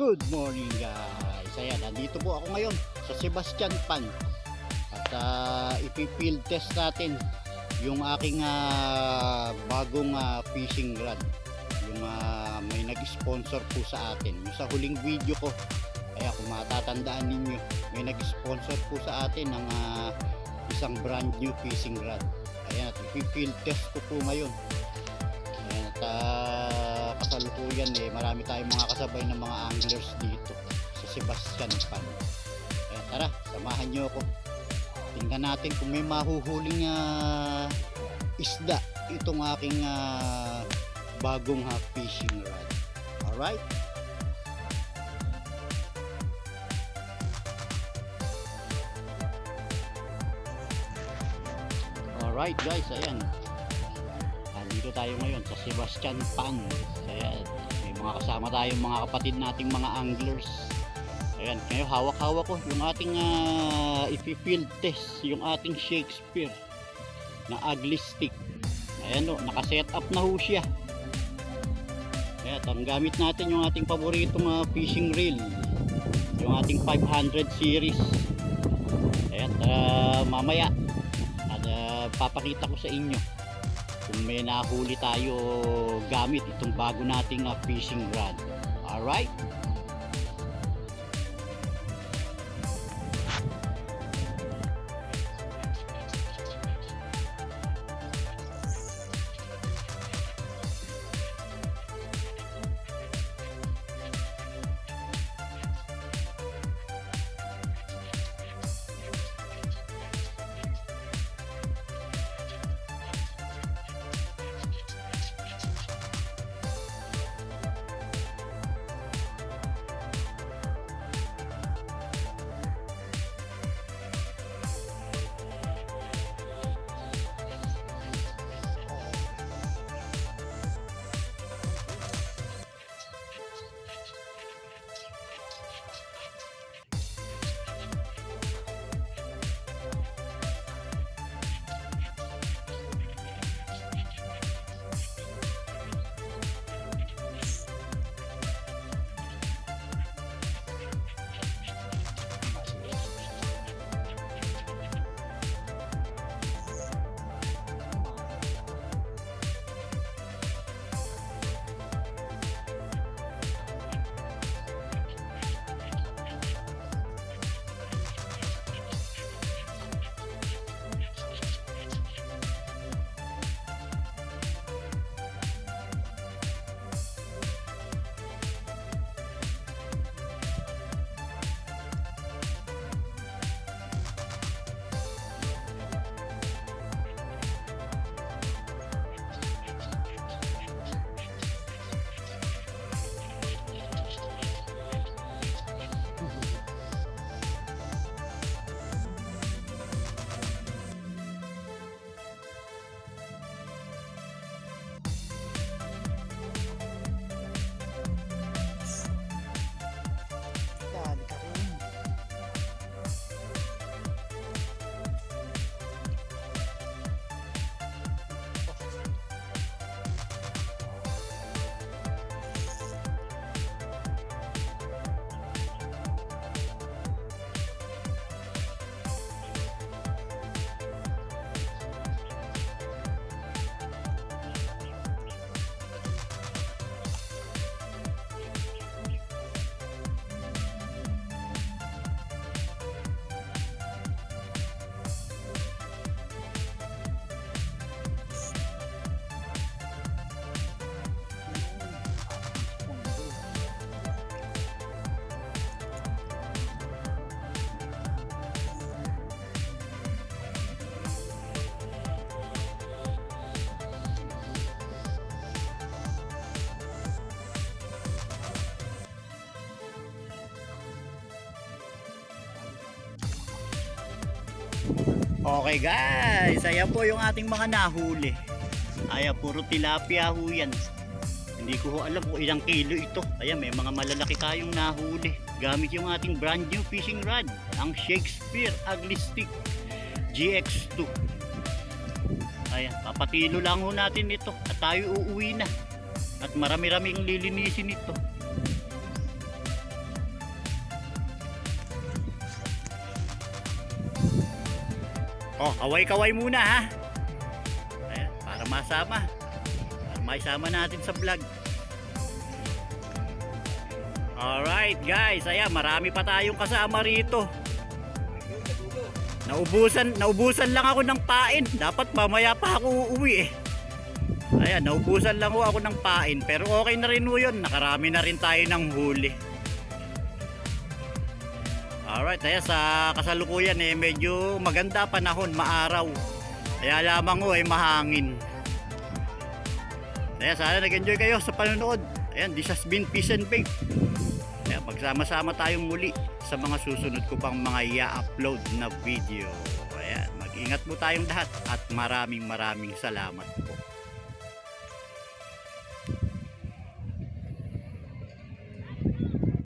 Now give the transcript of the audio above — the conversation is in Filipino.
Good morning guys. Ayan, nandito po ako ngayon sa Sebastian Pan. At uh, ipifield test natin yung aking ah, bagong ah, fishing rod. Yung ah, may nag-sponsor po sa atin. Yung sa huling video ko, kaya kung matatandaan ninyo, may nag-sponsor po sa atin ng ah, isang brand new fishing rod. Ayan, at ipifield test ko po ngayon. Ayan, at ah, kasalukuyan eh, marami tayong mga kasabay ng mga anglers dito sa Sebastian Pan. Kaya tara, samahan nyo ako. Tingnan natin kung may mahuhuling ah, isda itong aking ah, bagong ah, fishing rod. Alright? Alright guys, ayan. Andito tayo ngayon sa Sebastian Pan. Ayan, may mga kasama tayong mga kapatid nating mga anglers. Ayan, ngayon hawak-hawak ko yung ating uh, ipi-field test, yung ating Shakespeare na ugly stick. Ayan o, nakaset up na ho siya. Ayan, ang gamit natin yung ating paboritong ah, fishing reel. Yung ating 500 series. Ayan, ah, mamaya at ah, papakita ko sa inyo kung may nahuli tayo gamit itong bago nating ah, fishing rod. Alright? Okay guys, ayan po yung ating mga nahuli. Ayan, puro tilapia ho yan. Hindi ko alam kung ilang kilo ito. Ayan, may mga malalaki tayong nahuli. Gamit yung ating brand new fishing rod, ang Shakespeare Ugly Stick GX2. Ayan, papatilo lang ho natin ito at tayo uuwi na. At marami-raming lilinisin ito. Oh, kaway-kaway muna ha. Ayan, para masama. Para maisama natin sa vlog. Alright guys, ayan, marami pa tayong kasama rito. Naubusan, naubusan lang ako ng pain. Dapat mamaya pa ako uuwi eh. Ayan, naubusan lang ho ako ng pain. Pero okay na rin ho yun. Nakarami na rin tayo ng huli. Alright, ayan, sa kasalukuyan eh, medyo maganda panahon, maaraw. Kaya lamang ho ay mahangin. Ayan, sana nag-enjoy kayo sa panonood. Ayan, this has been Peace and Faith. Ayan, magsama-sama tayong muli sa mga susunod ko pang mga i-upload na video. Ayan, mag-ingat po tayong lahat at maraming maraming salamat po.